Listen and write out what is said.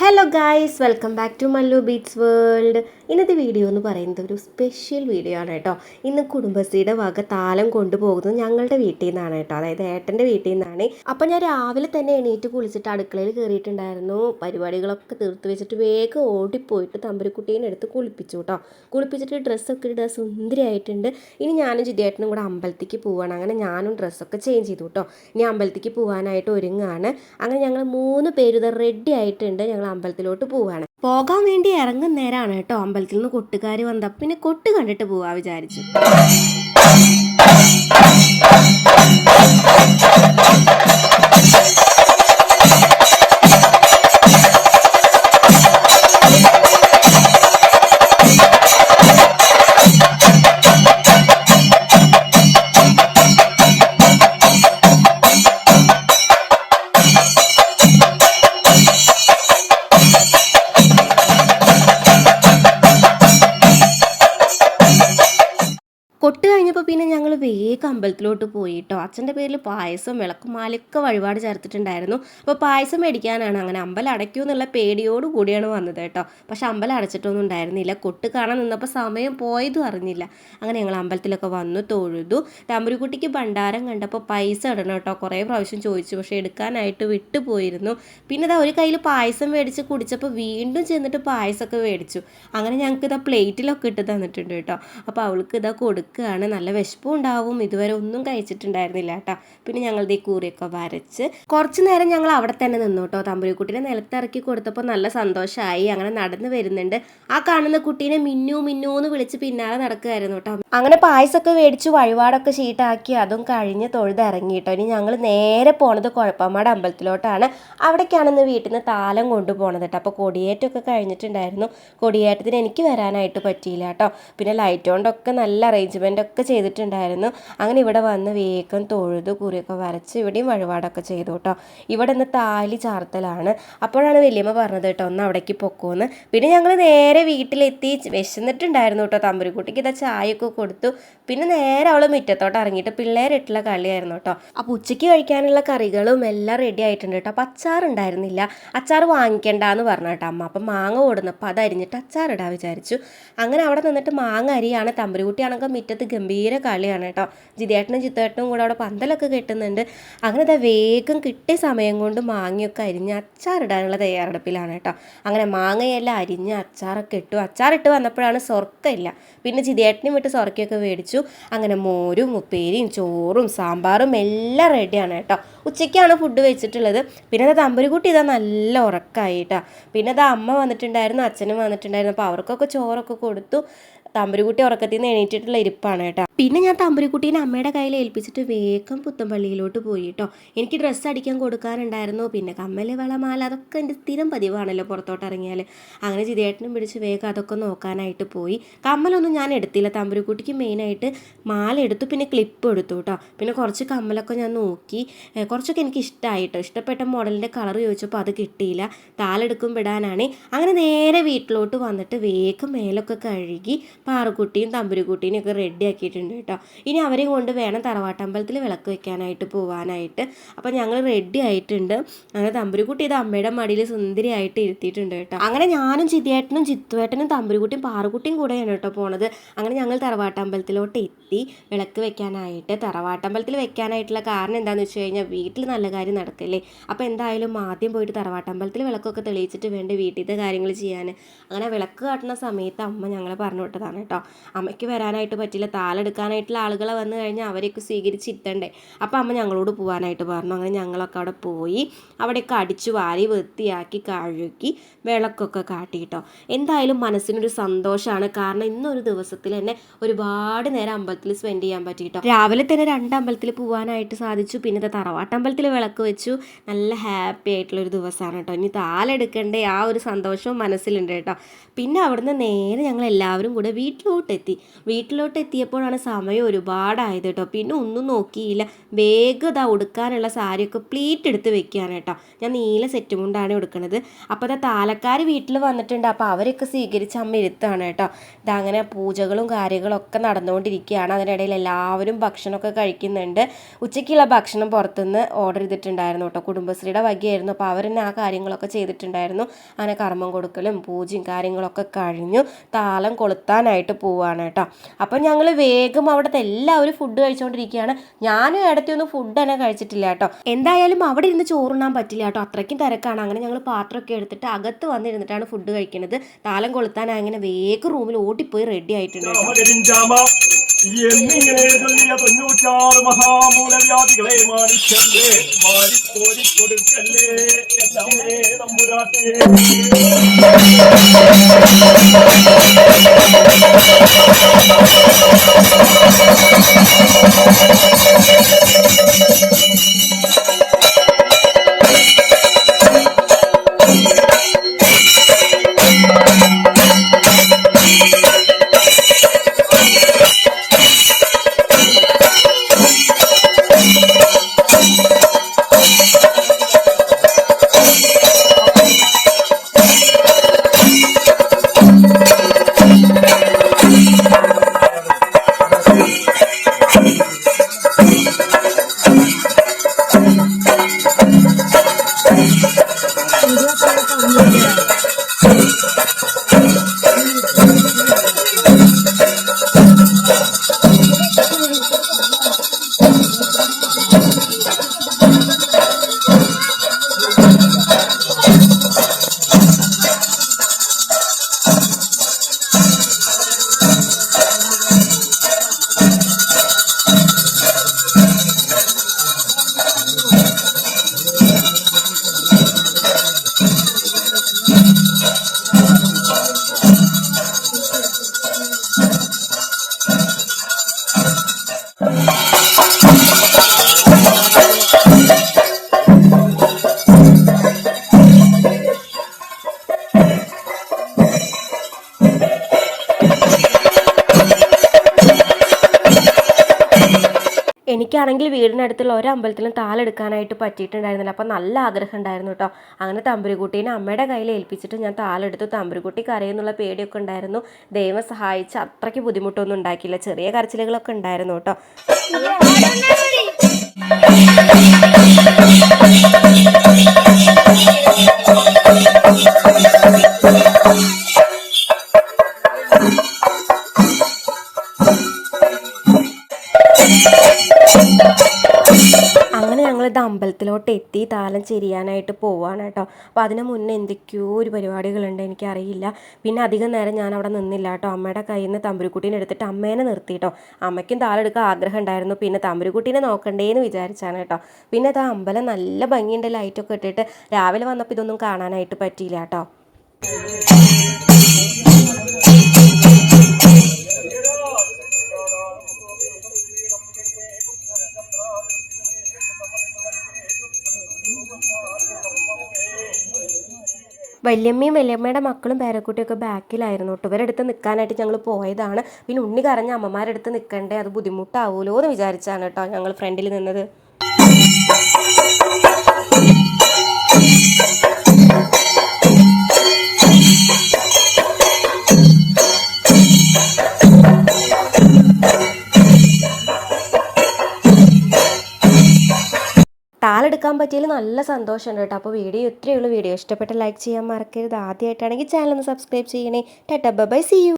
Hello guys welcome back to Mallu beats world ഇന്നത്തെ video എന്ന് പറയുന്നത് ഒരു സ്പെഷ്യൽ വീഡിയോ ആണ് കേട്ടോ. ഇന്ന് കുടുംബശ്രീയുടെ വക താലം കൊണ്ടുപോകുന്നത് ഞങ്ങളുടെ വീട്ടിൽ നിന്നാണ് കേട്ടോ. അതായത് ഏട്ടന്റെ വീട്ടിൽ നിന്നാണ്. അപ്പം ഞാൻ രാവിലെ തന്നെ എണീറ്റ് കുളിച്ചിട്ട് അടുക്കളയിൽ കയറിയിട്ടുണ്ടായിരുന്നു. പരിപാടികളൊക്കെ തീർത്ത് വെച്ചിട്ട് വേഗം ഓടിപ്പോയിട്ട് തമ്പുരുക്കുട്ടീനെ എടുത്ത് കുളിപ്പിച്ചു കേട്ടോ. കുളിപ്പിച്ചിട്ട് ഡ്രസ്സൊക്കെ ഇടുക സുന്ദരിയായിട്ടുണ്ട്. ഇനി ഞാനും ജിതിയേട്ടനും കൂടെ അമ്പലത്തേക്ക് പോവാണ്. അങ്ങനെ ഞാനും ഡ്രസ്സൊക്കെ ചേഞ്ച് ചെയ്തു കേട്ടോ. ഇനി അമ്പലത്തേക്ക് പോകാനായിട്ട് ഒരുങ്ങാണ്. അങ്ങനെ ഞങ്ങൾ മൂന്ന് പേര് ഇത് റെഡി ആയിട്ടുണ്ട്. ഞങ്ങൾ അമ്പലത്തിലോട്ട് പോവാണ്. പോകാൻ വേണ്ടി ഇറങ്ങുന്ന നേരമാണ് കേട്ടോ അമ്പലത്തിൽ നിന്ന് കൊട്ടുകാർ വന്ന പിന്നെ കൊട്ട് കണ്ടിട്ട് പോവാ വിചാരിച്ചു. കൊട്ട് കഴിഞ്ഞപ്പോൾ പിന്നെ ഞങ്ങൾ വേഗം അമ്പലത്തിലോട്ട് പോയി കേട്ടോ അച്ഛന്റെ പേരിൽ പായസം വിളക്കുമാലൊക്കെ വഴിപാട് ചേർത്തിട്ടുണ്ടായിരുന്നു. അപ്പോൾ പായസം മേടിക്കാനാണ് അങ്ങനെ അമ്പലം അടയ്ക്കൂ എന്നുള്ള പേടിയോട് കൂടിയാണ് വന്നത് കേട്ടോ. പക്ഷെ അമ്പലം അടച്ചിട്ടൊന്നും ഉണ്ടായിരുന്നില്ല. കൊട്ട് കാണാൻ നിന്നപ്പോൾ സമയം പോയതും അറിഞ്ഞില്ല. അങ്ങനെ ഞങ്ങൾ അമ്പലത്തിലൊക്കെ വന്നു തൊഴുതു. തമ്പുരുക്കുട്ടിക്ക് ഭണ്ഡാരം കണ്ടപ്പോൾ പൈസ ഇടണം കേട്ടോ. കുറേ പ്രാവശ്യം ചോദിച്ചു. പക്ഷേ എടുക്കാനായിട്ട് വിട്ടുപോയിരുന്നു പിന്നെ ഇതാ ഒരു കയ്യിൽ പായസം മേടിച്ച് കുടിച്ചപ്പോൾ വീണ്ടും ചെന്നിട്ട് പായസമൊക്കെ മേടിച്ചു. അങ്ങനെ ഞങ്ങൾക്ക് ഇതാ പ്ലേറ്റിലൊക്കെ ഇട്ട് തന്നിട്ടുണ്ട് കേട്ടോ. അപ്പോൾ അവൾക്ക് ഇതാ കൊടുക്കുകയാണ് നല്ല വിശപ്പും ഉണ്ടാവും. ഇതുവരെ ഒന്നും കഴിച്ചിട്ടുണ്ടായിരുന്നില്ല കേട്ടോ. പിന്നെ ഞങ്ങളുടെ ഈ കൂറിയൊക്കെ വരച്ച് കുറച്ച് നേരം ഞങ്ങൾ അവിടെ തന്നെ നിന്നു കേട്ടോ. തമ്പുരിക്കുട്ടീനെ നിലത്തിറക്കി കൊടുത്തപ്പോൾ നല്ല സന്തോഷമായി അങ്ങനെ നടന്നു വരുന്നുണ്ട്. ആ കാണുന്ന കുട്ടീനെ മിന്നു മിന്നു എന്ന് വിളിച്ച് പിന്നാലെ നടക്കുകയായിരുന്നു കേട്ടോ. അങ്ങനെ പായസമൊക്കെ മേടിച്ച് വഴിപാടൊക്കെ ഷീട്ടാക്കി അതും കഴിഞ്ഞ് തൊഴുതിറങ്ങി കേട്ടോ. ഇനി ഞങ്ങൾ നേരെ പോണത് കുഴപ്പമാട് അമ്പലത്തിലോട്ടാണ്. അവിടേക്കാണ് ഇന്ന് വീട്ടിൽ നിന്ന് താലം കൊണ്ടുപോകണത് കേട്ടോ. അപ്പോൾ കൊടിയേറ്റമൊക്കെ കഴിഞ്ഞിട്ടുണ്ടായിരുന്നു. കൊടിയേറ്റത്തിന് എനിക്ക് വരാനായിട്ട് പറ്റിയില്ല കേട്ടോ. പിന്നെ ലൈറ്റ് കൊണ്ടൊക്കെ നല്ല അറേഞ്ച്മെന്റ് ഒക്കെ ചെയ്തിട്ടുണ്ടായിരുന്നു. അങ്ങനെ ഇവിടെ വന്ന് വേഗം തൊഴുത് കുറിയൊക്കെ വരച്ച് ഇവിടെയും വഴിപാടൊക്കെ ചെയ്തു കേട്ടോ. ഇവിടെ നിന്ന് താലി ചാർത്തലാണ്. അപ്പോഴാണ് വലിയമ്മ പറഞ്ഞത് കേട്ടോ ഒന്ന് അവിടേക്ക് പൊക്കോന്ന്. പിന്നെ ഞങ്ങൾ നേരെ വീട്ടിലെത്തി വിശന്നിട്ടുണ്ടായിരുന്നു കേട്ടോ. തമ്പുരിക്കുട്ടിക്ക് ഇതാ ചായയൊക്കെ കൊടുത്തു. പിന്നെ നേരെ അവൾ മുറ്റത്തോട്ട് ഇറങ്ങിയിട്ട് പിള്ളേരിട്ടുള്ള കളിയായിരുന്നു കേട്ടോ. അപ്പോൾ ഉച്ചയ്ക്ക് കഴിക്കാനുള്ള കറികളും എല്ലാം റെഡി ആയിട്ടുണ്ട് കേട്ടോ. അപ്പോൾ അച്ചാർ ഉണ്ടായിരുന്നില്ല. അച്ചാർ വാങ്ങിക്കണ്ടെന്ന് പറഞ്ഞു കേട്ടോ അമ്മ. അപ്പം മാങ്ങ ഓടുന്നപ്പോൾ അത് അരിഞ്ഞിട്ട് അച്ചാർ ഇടാൻ വിചാരിച്ചു. അങ്ങനെ അവിടെ നിന്നിട്ട് മാങ്ങ അരിയാണ് തമ്പുരുകുട്ടിയാണെങ്കിൽ മുറ്റത്ത് ഗംഭീര കളിയാണ് കേട്ടോ. ജിതേട്ടനും ചിത്തേട്ടനും കൂടെ അവിടെ പന്തലൊക്കെ കെട്ടുന്നുണ്ട്. അങ്ങനെ ഇതാ വേഗം കിട്ടിയ സമയം കൊണ്ട് മാങ്ങയൊക്കെ അരിഞ്ഞ് അച്ചാറിടാനുള്ള തയ്യാറെടുപ്പിലാണ് കേട്ടോ. അങ്ങനെ മാങ്ങയെല്ലാം അരിഞ്ഞ് അച്ചാറൊക്കെ ഇട്ടു. അച്ചാറിട്ട് വന്നപ്പോഴാണ് സ്വർക്കമില്ല പിന്നെ ജിതേട്ടനും വിട്ട് സ്വർക്കയൊക്കെ മേടിച്ചു. അങ്ങനെ മോരും ഉപ്പേരിയും ചോറും സാമ്പാറും എല്ലാം റെഡിയാണ് കേട്ടോ. ഉച്ചയ്ക്കാണ് ഫുഡ് വെച്ചിട്ടുള്ളത്. പിന്നെ അത് തമ്പുരുകുട്ടി ഇതാ നല്ല ഉറക്കമായി കേട്ടോ. പിന്നെ അത് അമ്മ വന്നിട്ടുണ്ടായിരുന്നു അച്ഛനും വന്നിട്ടുണ്ടായിരുന്നു. അപ്പോൾ അവർക്കൊക്കെ ചോറൊക്കെ കൊടുത്തു. തമ്പുരുകുട്ടി ഉറക്കത്തിൽ നിന്ന് എണീറ്റിട്ടുള്ള ഇരിപ്പാണ് കേട്ടോ. പിന്നെ ഞാൻ തമ്പുരുകുട്ടീനെ അമ്മയുടെ കയ്യിൽ ഏൽപ്പിച്ചിട്ട് വേഗം പുത്തമ്പള്ളിയിലോട്ട് പോയി കേട്ടോ. എനിക്ക് ഡ്രസ്സ് അടിക്കാൻ കൊടുക്കാനുണ്ടായിരുന്നു. പിന്നെ കമ്മൽ വളമാല അതൊക്കെ എന്റെ സ്ഥിരം പതിവാണല്ലോ പുറത്തോട്ട് ഇറങ്ങിയാൽ അങ്ങനെ ജിതേട്ടനും പിടിച്ച് വേഗം അതൊക്കെ നോക്കാനായിട്ട് പോയി. കമ്മലൊന്നും ഞാൻ എടുത്തില്ല. തമ്പുരുകുട്ടിക്ക് മെയിനായിട്ട് മാല എടുത്തു പിന്നെ ക്ലിപ്പ് എടുത്തു കേട്ടോ. പിന്നെ കുറച്ച് കമ്മലൊക്കെ ഞാൻ നോക്കി. കുറച്ചൊക്കെ എനിക്ക് ഇഷ്ടമായിട്ടോ ഇഷ്ടപ്പെട്ട മോഡലിന്റെ കളർ ചോദിച്ചപ്പോൾ അത് കിട്ടിയില്ല. താലെടുക്കും വിടാനാണ്. അങ്ങനെ നേരെ വീട്ടിലോട്ട് വന്നിട്ട് വേഗം മേലൊക്കെ കഴുകി പാറക്കുട്ടിയും തമ്പുരുക്കുട്ടിയും ഒക്കെ റെഡി ആക്കിയിട്ടുണ്ട് കേട്ടോ. ഇനി അവരെയും കൊണ്ട് വേണം തറവാട്ടമ്പലത്തിൽ വിളക്ക് വെക്കാനായിട്ട് പോവാനായിട്ട്. അപ്പോൾ ഞങ്ങൾ റെഡി ആയിട്ടുണ്ട്. അങ്ങനെ തമ്പുരുക്കുട്ടി ഇത് അമ്മയുടെ മടിയിൽ സുന്ദരിയായിട്ട് ഇരുത്തിയിട്ടുണ്ട് കേട്ടോ. അങ്ങനെ ഞാനും ചിതിയേട്ടനും ചിത്തുവേട്ടനും തമ്പുരുക്കുട്ടിയും പാറുക്കുട്ടിയും കൂടെയാണ് കേട്ടോ പോണത്. അങ്ങനെ ഞങ്ങൾ തറവാട്ടമ്പലത്തിലോട്ട് എത്തി വിളക്ക് വെക്കാനായിട്ട്. തറവാട്ടമ്പലത്തിൽ വെക്കാനായിട്ടുള്ള കാരണം എന്താണെന്ന് വെച്ച് കഴിഞ്ഞാൽ വീട്ടിൽ നല്ല കാര്യം നടക്കല്ലേ. അപ്പോൾ എന്തായാലും ആദ്യം പോയിട്ട് തറവാട്ടമ്പലത്തിൽ വിളക്കൊക്കെ തെളിയിച്ചിട്ട് വേണ്ട വീട്ടിലത്തെ കാര്യങ്ങൾ ചെയ്യാൻ അങ്ങനെ വിളക്ക് കാട്ടുന്ന സമയത്ത് അമ്മ ഞങ്ങളെ പറഞ്ഞു വിട്ടതാണ് കേട്ടോ അമ്മയ്ക്ക് വരാനായിട്ട് പറ്റില്ല. താലെടുക്കാനായിട്ടുള്ള ആളുകളെ വന്നു കഴിഞ്ഞാൽ അവരെയൊക്കെ സ്വീകരിച്ചിരുത്തണ്ടേ അപ്പോൾ അമ്മ ഞങ്ങളോട് പോകാനായിട്ട് പറഞ്ഞു. അങ്ങനെ ഞങ്ങളൊക്കെ അവിടെ പോയി അവിടെയൊക്കെ അടിച്ചു വാരി വൃത്തിയാക്കി കഴുകി വിളക്കൊക്കെ കാട്ടി കേട്ടോ എന്തായാലും മനസ്സിനൊരു സന്തോഷമാണ് കാരണം ഇന്നൊരു ദിവസത്തിൽ തന്നെ ഒരുപാട് നേരം അമ്പലത്തിൽ സ്പെൻഡ് ചെയ്യാൻ പറ്റി കേട്ടോ രാവിലെ തന്നെ രണ്ട് അമ്പലത്തിൽ പോകാനായിട്ട് സാധിച്ചു. പിന്നെ തറവാട്ടമ്പലത്തിൽ വിളക്ക് വെച്ചു. നല്ല ഹാപ്പി ആയിട്ടുള്ള ഒരു ദിവസമാണ് കേട്ടോ. ഇനി താലെടുക്കേണ്ട ആ ഒരു സന്തോഷവും മനസ്സിലുണ്ട് കേട്ടോ. പിന്നെ അവിടുന്ന് നേരെ ഞങ്ങൾ എല്ലാവരും കൂടെ വീട്ടിൽ വീട്ടിലോട്ട് എത്തി വീട്ടിലോട്ട് എത്തിയപ്പോഴാണ് സമയം ഒരുപാടായത് കേട്ടോ പിന്നെ ഒന്നും നോക്കിയില്ല. വേഗത ഉടുക്കാനുള്ള സാരിയൊക്കെ പ്ലീറ്റ് എടുത്ത് വെക്കുകയാണ് കേട്ടോ. ഞാൻ നീല സെറ്റ് മുണ്ടാണ് ഉടുക്കണത്. അപ്പോൾ ഇതാ താലക്കാർ വീട്ടിൽ വന്നിട്ടുണ്ട്. അപ്പോൾ അവരൊക്കെ സ്വീകരിച്ച് അമ്മ ഇരുത്താണ് കേട്ടോ. ഇതങ്ങനെ പൂജകളും കാര്യങ്ങളൊക്കെ നടന്നുകൊണ്ടിരിക്കുകയാണ്. അതിനിടയിൽ എല്ലാവരും ഭക്ഷണമൊക്കെ കഴിക്കുന്നുണ്ട്. ഉച്ചയ്ക്കുള്ള ഭക്ഷണം പുറത്തുനിന്ന് ഓർഡർ ചെയ്തിട്ടുണ്ടായിരുന്നു കേട്ടോ. കുടുംബശ്രീയുടെ വകയായിരുന്നു. അപ്പോൾ അവർ ആ കാര്യങ്ങളൊക്കെ ചെയ്തിട്ടുണ്ടായിരുന്നു. അങ്ങനെ കർമ്മം കൊടുക്കലും പൂജയും കാര്യങ്ങളൊക്കെ കഴിഞ്ഞു. താളം താലം കൊളുത്താനായിട്ട് പോവാണ് കേട്ടോ. അപ്പം ഞങ്ങൾ വേഗം അവിടുത്തെ എല്ലാവരും ഫുഡ് കഴിച്ചുകൊണ്ടിരിക്കുകയാണ് ഞാനും ഇടയ്ക്കൊന്നും ഫുഡ് തന്നെ കഴിച്ചിട്ടില്ല കേട്ടോ. എന്തായാലും അവിടെ ഇരുന്ന് ചോറുണ്ണാൻ പറ്റില്ല കേട്ടോ. അത്രയ്ക്കും തിരക്കാണ്. അങ്ങനെ ഞങ്ങൾ പാത്രമൊക്കെ എടുത്തിട്ട് അകത്ത് വന്നിരുന്നിട്ടാണ് ഫുഡ് കഴിക്കുന്നത് താലം കൊളുത്താൻ അങ്ങനെ വേഗം റൂമിൽ ഓടിപ്പോയി റെഡി ആയിട്ടുണ്ട് എന്നിങ്ങനെ ചൊല്ലിയ തൊണ്ണൂറ്റാറ് മഹാമൂലവ്യാധികളെ മാനിച്ചല്ലേ? മാറിക്കോരി കൊടുക്കല്ലേ എന്നമ്മേ നമ്പുരാട്ടേ എനിക്കാണെങ്കിൽ വീടിനടുത്തുള്ള ഒരു അമ്പലത്തിലും താലെടുക്കാനായിട്ട് പറ്റിയിട്ടുണ്ടായിരുന്നില്ല അപ്പോൾ നല്ല ആഗ്രഹം ഉണ്ടായിരുന്നു കേട്ടോ അങ്ങനെ തമ്പുരുകുട്ടീനെ അമ്മയുടെ കയ്യിൽ ഏൽപ്പിച്ചിട്ട് ഞാൻ താലെടുത്ത് തമ്പുരുകുട്ടി കരയെന്നുള്ള പേടിയൊക്കെ ഉണ്ടായിരുന്നു ദൈവം സഹായിച്ച് അത്രയ്ക്ക് ബുദ്ധിമുട്ടൊന്നും ഉണ്ടാക്കിയില്ല ചെറിയ കരച്ചിലുകളൊക്കെ ഉണ്ടായിരുന്നു കേട്ടോ എത്തി താലം ചെരിയാനായിട്ട് പോവാണ് കേട്ടോ. അപ്പോൾ അതിന് മുന്നേ എന്തൊക്കെയോ ഒരു പരിപാടികളുണ്ട് എനിക്കറിയില്ല. പിന്നെ അധികം നേരം ഞാൻ അവിടെ നിന്നില്ല കേട്ടോ. അമ്മയുടെ കയ്യിൽ നിന്ന് തമ്പുരുക്കുട്ടീനെ എടുത്തിട്ട് അമ്മേനെ നിർത്തി കേട്ടോ. അമ്മയ്ക്കും താലെടുക്കാൻ ആഗ്രഹം ഉണ്ടായിരുന്നു. പിന്നെ തമ്പുരുക്കുട്ടീനെ നോക്കണ്ടേന്ന് വിചാരിച്ചാണ് കേട്ടോ. പിന്നെ അത് അമ്പലം നല്ല ഭംഗിയുണ്ട്. ലൈറ്റൊക്കെ ഇട്ടിട്ട് രാവിലെ വന്നപ്പോൾ ഇതൊന്നും കാണാനായിട്ട് പറ്റിയില്ല കേട്ടോ. വല്യമ്മയും വല്യമ്മയുടെ മക്കളും പേരക്കുട്ടിയൊക്കെ ബാക്കിലായിരുന്നു കേട്ടോ. ഇവരെടുത്ത് നിൽക്കാനായിട്ട് ഞങ്ങൾ പോയതാണ്. പിന്നെ ഉണ്ണി കരഞ്ഞ അമ്മമാരുടെ അടുത്ത് നിൽക്കണ്ടേ അത് ബുദ്ധിമുട്ടാവുമല്ലോ എന്ന് വിചാരിച്ചാണ് കേട്ടോ ഞങ്ങൾ ഫ്രണ്ടിൽ നിന്നത്. താലെടുക്കാൻ പറ്റിയതിൽ നല്ല സന്തോഷമുണ്ട് കേട്ടോ. അപ്പോൾ വീഡിയോ ഇത്രയേ വീഡിയോ ഇഷ്ടപ്പെട്ട ലൈക്ക് ചെയ്യാൻ മറക്കരുത്. ആദ്യമായിട്ടാണെങ്കിൽ ചാനൽ ഒന്ന് സബ്സ്ക്രൈബ് ചെയ്യണേ. Tata bye see you.